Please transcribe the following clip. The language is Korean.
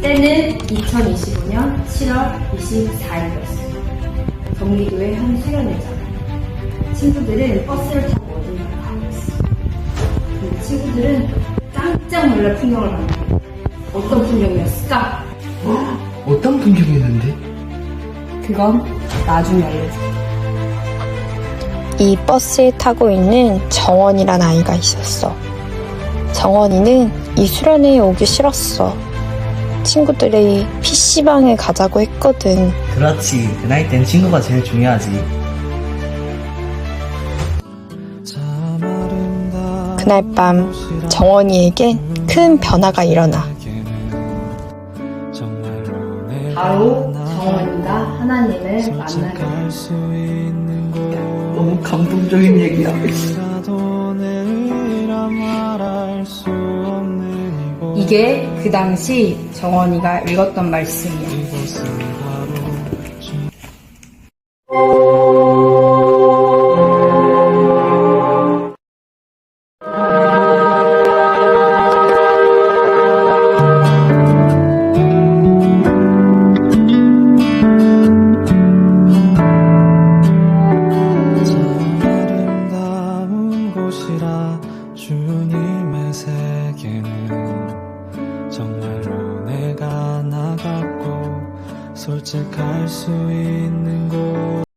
때는 2025년 7월 24일이었어요. 경기도의 한 수련회장. 친구들은 버스를 타고 어딘가 가고 있어. 근데 친구들은 깜짝 놀랄 풍경을 봤는데 어떤 풍경이었을까? 어떤 풍경이었는데? 그건 나중에 알려줄게. 이 버스에 타고 있는 정원이란 아이가 있었어. 정원이는 이 수련회에 오기 싫었어. 친구들이 PC방에 가자고 했거든. 그렇지. 그 나이 땐 친구가 제일 중요하지. 그날 밤 정원이에겐 큰 변화가 일어나. 바로 정원이가 하나님을 만나게 너무 감동적인 얘기야. 이게 그 당시 정원이가 읽었던 말씀이야. 주님 솔직할 수 있는 곳